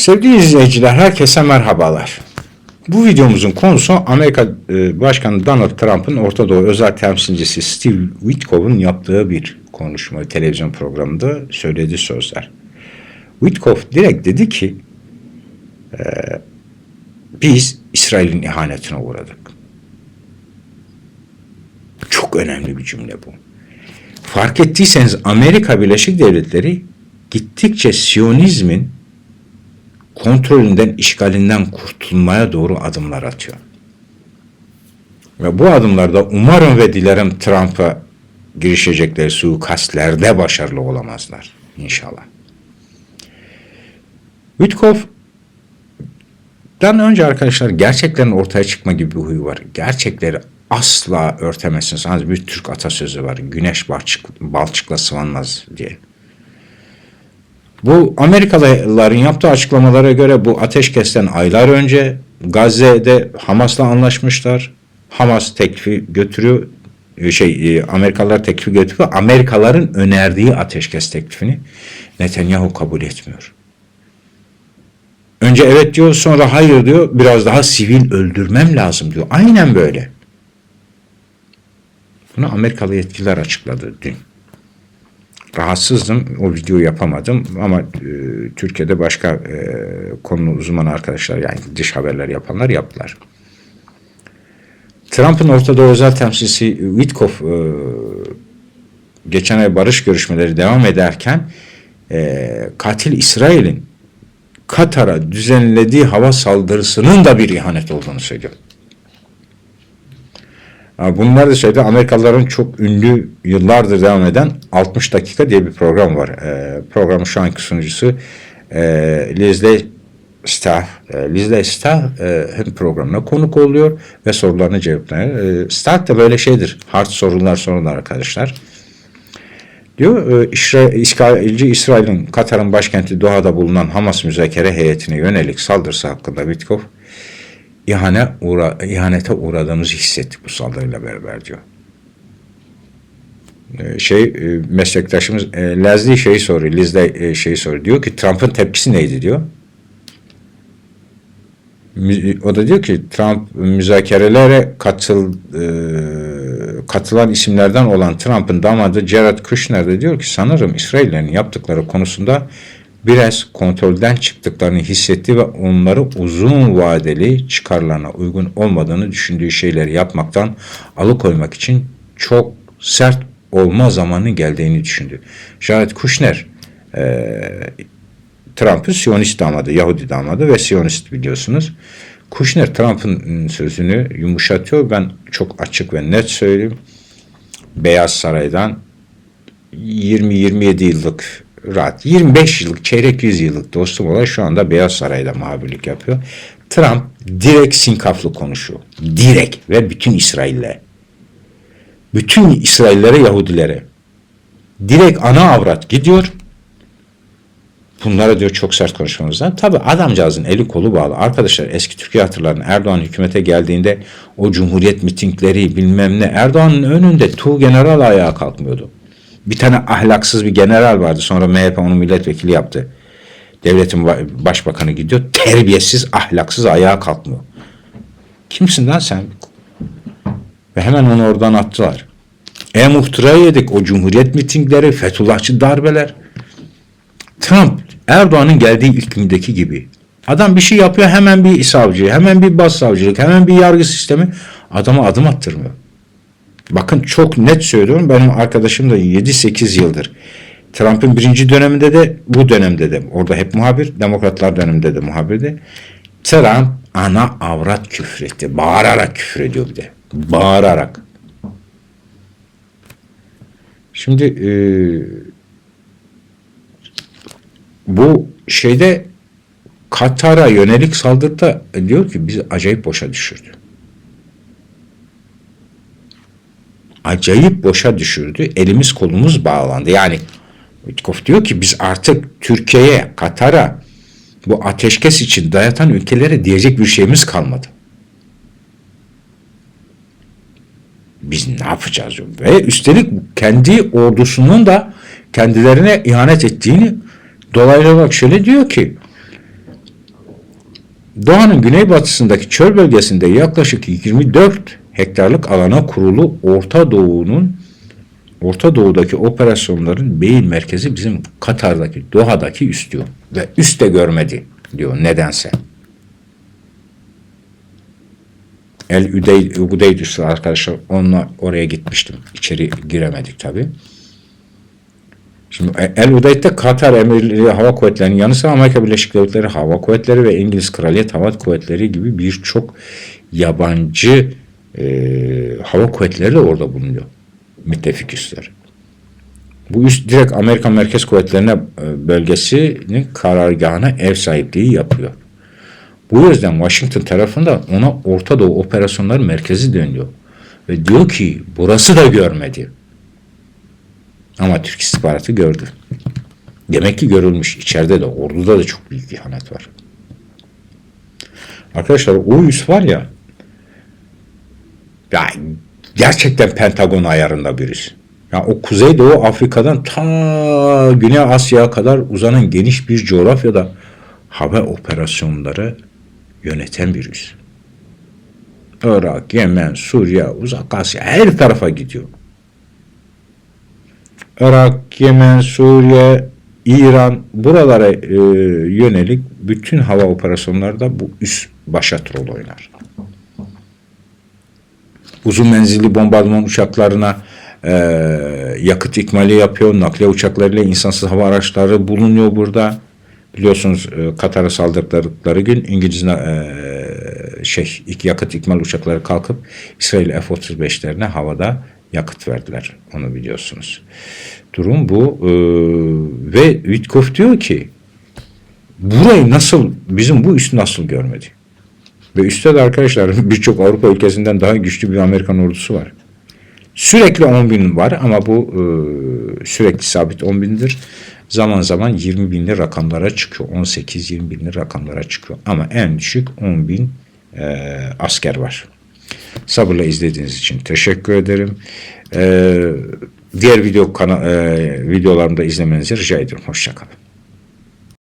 Sevgili izleyiciler, herkese merhabalar. Bu videomuzun konusu Amerika e, Başkanı Donald Trump'ın Orta Doğu özel temsilcisi Steve Witkoff'un yaptığı bir konuşma televizyon programında söylediği sözler. Witkoff direkt dedi ki e, biz İsrail'in ihanetine uğradık. Çok önemli bir cümle bu. Fark ettiyseniz Amerika Birleşik Devletleri gittikçe Siyonizmin kontrolünden, işgalinden kurtulmaya doğru adımlar atıyor. Ve bu adımlarda umarım ve dilerim Trump'a girişecekleri suikastlerde başarılı olamazlar. İnşallah. Witkoff'dan önce arkadaşlar gerçeklerin ortaya çıkma gibi bir huyu var. Gerçekleri asla örtemezsiniz. Hani bir Türk atasözü var. Güneş balçık, balçıkla sıvanmaz diye. Bu Amerikalıların yaptığı açıklamalara göre bu ateşkesten aylar önce Gazze'de Hamas'la anlaşmışlar. Hamas teklifi götürüyor. Şey e, Amerikalılar teklifi götürüyor. Amerikalıların önerdiği ateşkes teklifini Netanyahu kabul etmiyor. Önce evet diyor sonra hayır diyor. Biraz daha sivil öldürmem lazım diyor. Aynen böyle. Bunu Amerikalı yetkililer açıkladı dün rahatsızdım. O videoyu yapamadım ama e, Türkiye'de başka e, konu uzmanı arkadaşlar yani dış haberler yapanlar yaptılar. Trump'ın Orta özel temsilcisi Witkoff e, geçen ay barış görüşmeleri devam ederken e, katil İsrail'in Katar'a düzenlediği hava saldırısının da bir ihanet olduğunu söylüyor. Bunlar da şeyde Amerikalıların çok ünlü yıllardır devam eden 60 dakika diye bir program var. E, programın şu anki sunucusu e, Leslie Staff. E, Leslie Staff e, hem programına konuk oluyor ve sorularını cevaplıyor. E, Staff da böyle şeydir. Hard sorular sorular arkadaşlar. Diyor e, İsra İsrailci İsrail'in Katar'ın başkenti Doha'da bulunan Hamas müzakere heyetine yönelik saldırısı hakkında Witkoff ihane uğra, ihanete uğradığımızı hissettik bu saldırıyla beraber diyor. Ee, şey e, meslektaşımız e, Leslie şeyi soruyor, Lizde e, şeyi soruyor. Diyor ki Trump'ın tepkisi neydi diyor. O da diyor ki Trump müzakerelere katıl katılan isimlerden olan Trump'ın damadı Jared Kushner de diyor ki sanırım İsraillerin yaptıkları konusunda biraz kontrolden çıktıklarını hissetti ve onları uzun vadeli çıkarlarına uygun olmadığını düşündüğü şeyleri yapmaktan alıkoymak için çok sert olma zamanı geldiğini düşündü. Jared Kushner e, Trump'ın Siyonist damadı, Yahudi damadı ve Siyonist biliyorsunuz. Kushner Trump'ın sözünü yumuşatıyor. Ben çok açık ve net söyleyeyim. Beyaz Saray'dan 20-27 yıllık rahat 25 yıllık, çeyrek yüzyıllık dostum olan şu anda Beyaz Saray'da muhabirlik yapıyor. Trump direkt sinkaflı konuşuyor. Direkt ve bütün İsrail'le. Bütün İsraillere, Yahudilere. Direkt ana avrat gidiyor. Bunlara diyor çok sert konuşmamız lazım. Tabi adamcağızın eli kolu bağlı. Arkadaşlar eski Türkiye hatırlarını Erdoğan hükümete geldiğinde o cumhuriyet mitingleri bilmem ne Erdoğan'ın önünde Tu General ayağa kalkmıyordu. Bir tane ahlaksız bir general vardı. Sonra MHP onu milletvekili yaptı. Devletin başbakanı gidiyor. Terbiyesiz, ahlaksız ayağa kalkmıyor. Kimsin lan sen? Ve hemen onu oradan attılar. E muhtıra yedik o cumhuriyet mitingleri, Fethullahçı darbeler. Trump Erdoğan'ın geldiği ilk gündeki gibi. Adam bir şey yapıyor hemen bir savcı, hemen bir başsavcılık, hemen bir yargı sistemi. Adama adım attırmıyor. Bakın çok net söylüyorum. Benim arkadaşım da 7-8 yıldır. Trump'ın birinci döneminde de bu dönemde de orada hep muhabir. Demokratlar döneminde de muhabirdi. Trump ana avrat küfretti. Bağırarak küfür ediyor bir de. Bağırarak. Şimdi e, bu şeyde Katar'a yönelik saldırıda diyor ki bizi acayip boşa düşürdü. Acayip boşa düşürdü. Elimiz kolumuz bağlandı. Yani Witkoff diyor ki biz artık Türkiye'ye, Katar'a bu ateşkes için dayatan ülkelere diyecek bir şeyimiz kalmadı. Biz ne yapacağız? Ve üstelik kendi ordusunun da kendilerine ihanet ettiğini dolaylı olarak şöyle diyor ki Doğanın güneybatısındaki çöl bölgesinde yaklaşık 24 hektarlık alana kurulu Orta Doğu'nun Orta Doğu'daki operasyonların beyin merkezi bizim Katar'daki, Doha'daki üst diyor. Ve üst görmedi diyor nedense. El Üdey, Udeydüsü arkadaşlar onunla oraya gitmiştim. İçeri giremedik tabi. Şimdi El Udeyd'de Katar Emirliği Hava Kuvvetleri'nin yanı sıra Amerika Birleşik Devletleri Hava Kuvvetleri ve İngiliz Kraliyet Hava Kuvvetleri gibi birçok yabancı e, hava kuvvetleri de orada bulunuyor. Müttefik üsler. Bu üst direkt Amerikan Merkez Kuvvetleri'ne e, bölgesinin karargahına ev sahipliği yapıyor. Bu yüzden Washington tarafında ona Orta Doğu Operasyonları Merkezi deniyor. Ve diyor ki burası da görmedi. Ama Türk istihbaratı gördü. Demek ki görülmüş. İçeride de orduda da çok büyük ihanet var. Arkadaşlar o üs var ya ya gerçekten Pentagon ayarında bir üs. Ya o Kuzeydoğu Afrika'dan ta Güney Asya'ya kadar uzanan geniş bir coğrafyada hava operasyonları yöneten bir. Irak, Yemen, Suriye, Uzak Asya her tarafa gidiyor. Irak, Yemen, Suriye, İran buralara e, yönelik bütün hava operasyonlarda bu üs başat rol oynar. Uzun menzilli bombardıman uçaklarına e, yakıt ikmali yapıyor. Nakliye uçaklarıyla insansız hava araçları bulunuyor burada. Biliyorsunuz e, Katar'a saldırdıkları gün İngiliz e, şey ilk yakıt ikmal uçakları kalkıp İsrail F-35'lerine havada yakıt verdiler. Onu biliyorsunuz. Durum bu. E, ve Witkoff diyor ki burayı nasıl bizim bu üstü nasıl görmedi? Ve üstte de arkadaşlar birçok Avrupa ülkesinden daha güçlü bir Amerikan ordusu var. Sürekli 10 bin var ama bu e, sürekli sabit 10 bindir. Zaman zaman 20 binli rakamlara çıkıyor. 18-20 binli rakamlara çıkıyor. Ama en düşük 10 bin e, asker var. Sabırla izlediğiniz için teşekkür ederim. E, diğer video kana, e, videolarımda izlemenizi rica ediyorum. Hoşçakalın.